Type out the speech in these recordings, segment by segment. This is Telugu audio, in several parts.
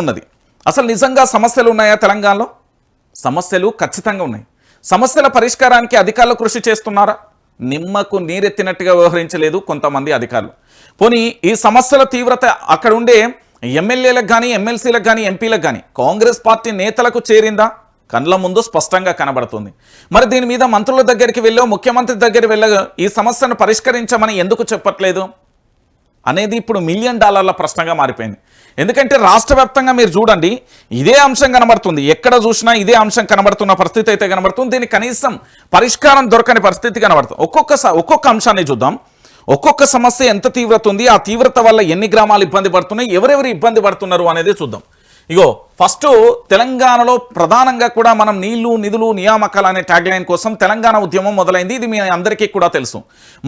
ఉన్నది. అసలు నిజంగా సమస్యలు ఉన్నాయా తెలంగాణలో? సమస్యలు ఖచ్చితంగా ఉన్నాయి. సమస్యల పరిష్కారానికి అధికారులు కృషి చేస్తున్నారా? నిమ్మకు నీరెత్తినట్టుగా వ్యవహరించలేదు కొంతమంది అధికారులు. పోనీ ఈ సమస్యల తీవ్రత అక్కడ ఉండే ఎమ్మెల్యేలకు కానీ ఎమ్మెల్సీలకు కానీ ఎంపీలకు కానీ కాంగ్రెస్ పార్టీ నేతలకు చేరిందా? కండ్ల ముందు స్పష్టంగా కనబడుతుంది. మరి దీని మీద మంత్రుల దగ్గరికి వెళ్ళో ముఖ్యమంత్రి దగ్గర వెళ్ళ ఈ సమస్యను పరిష్కరించమని ఎందుకు చెప్పట్లేదు? అనేది ఇప్పుడు మిలియన్ డాలర్ల ప్రశ్నగా మారిపోయింది. ఎందుకంటే రాష్ట్ర వ్యాప్తంగా మీరు చూడండి ఇదే అంశం కనబడుతుంది. ఎక్కడ చూసినా ఇదే అంశం కనబడుతున్న పరిస్థితి అయితే కనబడుతుంది. దీనికి కనీసం పరిష్కారం దొరకని పరిస్థితి కనబడుతుంది. ఒక్కొక్క ఒక్కొక్క అంశాన్ని చూద్దాం. ఒక్కొక్క సమస్య ఎంత తీవ్రత ఉంది ఆ తీవ్రత వల్ల ఎన్ని గ్రామాలు ఇబ్బంది పడుతున్నాయి ఎవరెవరు ఇబ్బంది పడుతున్నారు అనేది చూద్దాం. ఇగో ఫస్ట్ తెలంగాణలో ప్రధానంగా కూడా మనం నీళ్ళు నిధులు నియామకాలు అనే ట్యాగ్ లైన్ కోసం తెలంగాణ ఉద్యమం మొదలైంది. ఇది మీ అందరికీ కూడా తెలుసు.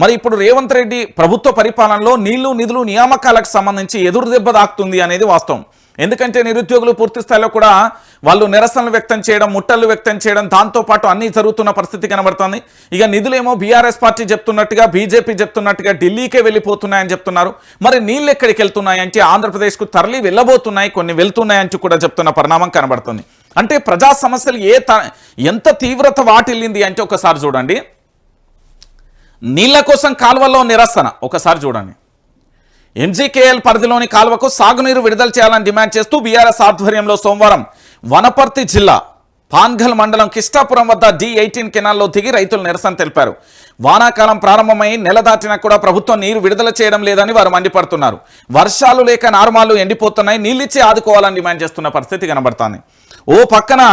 మరి ఇప్పుడు రేవంత్ రెడ్డి ప్రభుత్వ పరిపాలనలో నీళ్ళు నిధులు నియామకాలకు సంబంధించి ఎదురు దెబ్బ తాకుతుంది అనేది వాస్తవం. ఎందుకంటే నిరుద్యోగులు పూర్తి స్థాయిలో కూడా వాళ్ళు నిరసనలు వ్యక్తం చేయడం ముట్టలు వ్యక్తం చేయడం దాంతోపాటు అన్నీ జరుగుతున్న పరిస్థితి కనబడుతుంది. ఇక నిధులేమో బీఆర్ఎస్ పార్టీ చెప్తున్నట్టుగా బీజేపీ చెప్తున్నట్టుగా ఢిల్లీకే వెళ్ళిపోతున్నాయని చెప్తున్నారు. మరి నీళ్ళు ఎక్కడికి వెళ్తున్నాయంటే ఆంధ్రప్రదేశ్కు తరలి వెళ్ళబోతున్నాయి కొన్ని వెళ్తున్నాయని కూడా చెప్తున్న పరిణామం కనబడుతుంది. అంటే ప్రజా సమస్యలు ఏ త- ఎంత తీవ్రత వాటిల్లింది అంటే ఒకసారి చూడండి. నీళ్ళ కోసం కాలువల్లో నిరసన. ఒకసారి చూడండి. ఎంజీకేఎల్ పరిధిలోని కాలువకు సాగునీరు విడుదల చేయాలని డిమాండ్ చేస్తూ బీఆర్ఎస్ ఆధ్వర్యంలో సోమవారం వనపర్తి జిల్లా పాన్ఘల్ మండలం కిష్టాపురం వద్ద డి ఎయిటీన్ కెనాల్లో దిగి రైతులు నిరసన తెలిపారు. వానాకాలం ప్రారంభమై నెల దాటినా కూడా ప్రభుత్వం నీరు విడుదల చేయడం లేదని వారు మండిపడుతున్నారు. వర్షాలు లేక నార్మాలు ఎండిపోతున్నాయి. నీళ్ళిచ్చి ఆదుకోవాలని డిమాండ్ చేస్తున్న పరిస్థితి కనబడుతోంది. ఓ పక్కన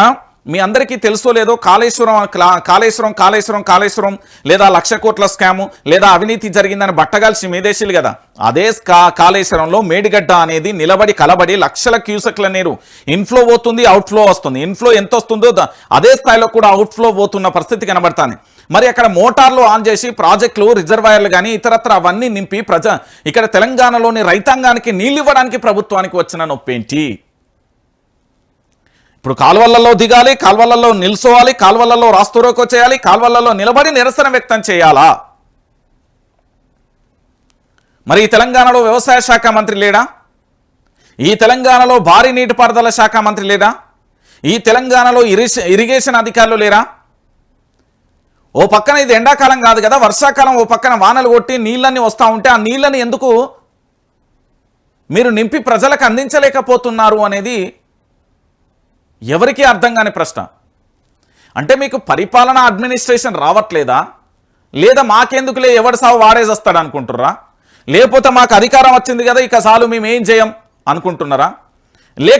మీ అందరికీ తెలుసో లేదో కాళేశ్వరం క్లా- కాళేశ్వరం కాళేశ్వరం కాళేశ్వరం లేదా లక్ష కోట్ల స్కాము లేదా అవినీతి జరిగిందని బట్టగాల్సి మీదేశీలు కదా. అదే కాళేశ్వరంలో మేడిగడ్డ అనేది నిలబడి కలబడి లక్షల క్యూసెక్ల నీరు ఇన్ఫ్లో పోతుంది అవుట్ఫ్లో వస్తుంది. ఇన్ఫ్లో ఎంత వస్తుందో అదే స్థాయిలో కూడా అవుట్ఫ్లో పోతున్న పరిస్థితి కనబడుతుంది. మరి అక్కడ మోటార్లు ఆన్ చేసి ప్రాజెక్టులు రిజర్వాయర్లు కానీ ఇతరత్ర అవన్నీ నింపి ప్రజ ఇక్కడ తెలంగాణలోని రైతాంగానికి నీళ్ళు ఇవ్వడానికి ప్రభుత్వానికి వచ్చిన నొప్పేంటి? ఇప్పుడు కాల్వలలో దిగాలి కాల్వలలో నిల్చోవాలి కాల్వలలో రాస్తూరోకో చేయాలి కాల్వలలో నిలబడి నిరసన వ్యక్తం చేయాలా? మరి ఈ తెలంగాణలో వ్యవసాయ శాఖ మంత్రి లేడా? ఈ తెలంగాణలో భారీ నీటిపారుదల శాఖ మంత్రి లేడా? ఈ తెలంగాణలో ఇరిష ఇరిగేషన్ అధికారులు లేరా? ఓ పక్కన ఇది ఎండాకాలం కాదు కదా వర్షాకాలం ఓ పక్కన వానలు కొట్టి నీళ్ళన్నీ వస్తూ ఉంటే ఆ నీళ్ళని ఎందుకు మీరు నింపి ప్రజలకు అందించలేకపోతున్నారు అనేది ఎవరికీ అర్థం కాని ప్రశ్న. అంటే మీకు పరిపాలన అడ్మినిస్ట్రేషన్ రావట్లేదా? లేదా మాకెందుకులే ఎవడు సాగు వాడేసేస్తాడు అనుకుంటుర్రా? లేకపోతే మాకు అధికారం వచ్చింది కదా ఇక చాలు మేము ఏం చేయం అనుకుంటున్నారా? లేక